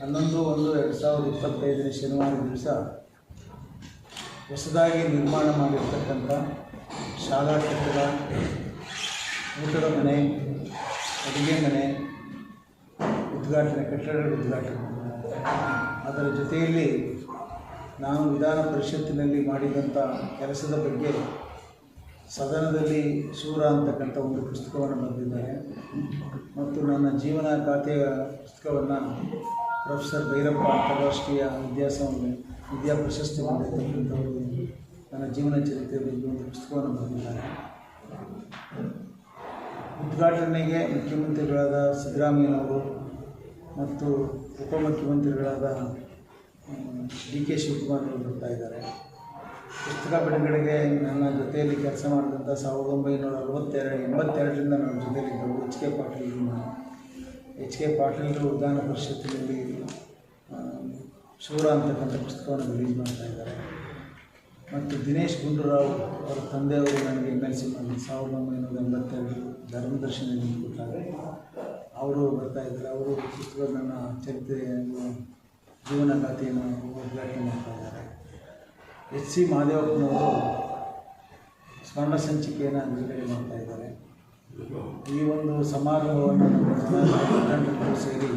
ಹನ್ನೊಂದು ಒಂದು ಎರಡು ಸಾವಿರದ ಇಪ್ಪತ್ತೈದನೇ ಶನಿವಾರ ದಿವಸ ಹೊಸದಾಗಿ ನಿರ್ಮಾಣ ಮಾಡಿರ್ತಕ್ಕಂಥ ಶಾಲಾ ಕಟ್ಟಡ, ಊಟದ ಮನೆ, ಅಡುಗೆ ಮನೆ, ಉದ್ಘಾಟನೆ ಕಟ್ಟಡಗಳ ಉದ್ಘಾಟನೆ. ಅದರ ಜೊತೆಯಲ್ಲಿ ನಾನು ವಿಧಾನ ಪರಿಷತ್ತಿನಲ್ಲಿ ಮಾಡಿದಂಥ ಕೆಲಸದ ಬಗ್ಗೆ ಸದನದಲ್ಲಿ ಶೂರ ಅಂತಕ್ಕಂಥ ಒಂದು ಪುಸ್ತಕವನ್ನು ಬರೆದಿದ್ದಾರೆ. ಮತ್ತು ನನ್ನ ಜೀವನ ಖಾತೆಯ ಪುಸ್ತಕವನ್ನು ಪ್ರೊಫೆಸರ್ ಭೈರಪ್ಪ ಅಂತಾರಾಷ್ಟ್ರೀಯ ವಿದ್ಯಾಸಂಸ್ಥೆ ವಿದ್ಯಾ ಪ್ರಶಸ್ತಿ ಹೊಂದಿರತಕ್ಕಂಥವರು ನನ್ನ ಜೀವನ ಚರಿತ್ರೆ ಬಗ್ಗೆ ಒಂದು ಪುಸ್ತಕವನ್ನು ಬರೆದಿದ್ದಾರೆ. ಉದ್ಘಾಟನೆಗೆ ಮುಖ್ಯಮಂತ್ರಿಗಳಾದ ಸಿದ್ದರಾಮಯ್ಯನವರು ಮತ್ತು ಉಪಮುಖ್ಯಮಂತ್ರಿಗಳಾದ ಡಿ ಕೆ ಶಿವಕುಮಾರ್ ಅವರು ಬರ್ತಾ ಇದ್ದಾರೆ. ಪುಸ್ತಕ ಬಿಡುಗಡೆಗೆ ನನ್ನ ಜೊತೆಯಲ್ಲಿ ಕೆಲಸ ಮಾಡಿದಂಥ ಸಾವಿರದ ಒಂಬೈನೂರ ಅರವತ್ತೆರಡು ಎಂಬತ್ತೆರಡರಿಂದ ನನ್ನ ಜೊತೆಯಲ್ಲಿದ್ದರು H K Patil H K ಪಾಟೀಲರು ಉದ್ಯಾನ ಪರಿಷತ್ತಿನಲ್ಲಿ ಶೂರ ಅಂತಕ್ಕಂಥ ಪುಸ್ತಕವನ್ನು ರಿಲೀಸ್ ಮಾಡ್ತಾ ಇದ್ದಾರೆ. ಮತ್ತು ದಿನೇಶ್ ಗುಂಡೂರಾವ್ ಅವರ ತಂದೆಯವರು ನನಗೆ ಎಂ ಎಲ್ ಸಿ ಮಾಡಿ ಸಾವಿರದ ಒಂಬೈನೂರ ಎಂಬತ್ತೆರಡು ಧರ್ಮದರ್ಶನದಲ್ಲಿ ಕೊಟ್ಟಾರೆ. ಅವರು ಬರ್ತಾ ಇದ್ದಾರೆ. ಅವರು ಪುಸ್ತಕ ನನ್ನ ಚರಿತ್ರೆಯನ್ನು ಜೀವನ ಗಾಥೆಯನ್ನು ಉದ್ಘಾಟನೆ ಮಾಡ್ತಾ ಇದ್ದಾರೆ. ಎಚ್ ಸಿ ಮಹದೇವಪ್ಪನವರು ಸ್ವರ್ಣ ಸಂಚಿಕೆಯನ್ನು ಬಿಡುಗಡೆ ಮಾಡ್ತಾ ಇದ್ದಾರೆ. ಈ ಒಂದು ಸಮಾರಂಭವನ್ನು ಮುಖಂಡರು ಸೇರಿ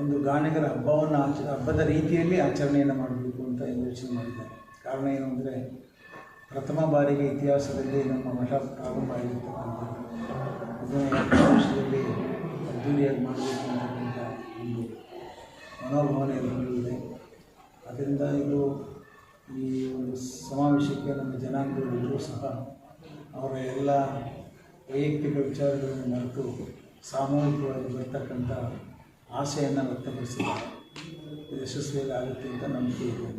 ಒಂದು ಗಾಣಿಗರ ಹಬ್ಬವನ್ನು ಆಚ, ಹಬ್ಬದ ರೀತಿಯಲ್ಲಿ ಆಚರಣೆಯನ್ನು ಮಾಡಬೇಕು ಅಂತ ಯೋಚನೆ ಮಾಡಿದ್ದಾರೆ. ಕಾರಣ ಏನು ಅಂದರೆ ಪ್ರಥಮ ಬಾರಿಗೆ ಇತಿಹಾಸದಲ್ಲಿ ನಮ್ಮ ಮಠ ಪ್ರಾರಂಭ ಆಗಿರ್ತಕ್ಕಂಥದ್ದು ವರ್ಷದಲ್ಲಿ ಅದ್ದೂರಿಯಾಗಿ ಮಾಡಬೇಕು ಅಂತಕ್ಕಂಥ ಒಂದು ಮನೋಭಾವನೆ ಇದೆ ಅದರಿಂದ ಇದು ಈ ಒಂದು ಸಮಾವೇಶಕ್ಕೆ ನಮ್ಮ ಜನಾಂಗದವರೆಲ್ಲರೂ ಸಹ ಅವರ ಎಲ್ಲ ವೈಯಕ್ತಿಕ ವಿಚಾರಗಳನ್ನು ಮರೆತು ಸಾಮೂಹಿಕವಾಗಿ ಬರ್ತಕ್ಕಂಥ ಆಸೆಯನ್ನು ವ್ಯಕ್ತಪಡಿಸಿದ್ದಾರೆ. ಯಶಸ್ವಿಯಾಗುತ್ತೆ ಅಂತ ನಂಬಿಕೆ ಇದೆ.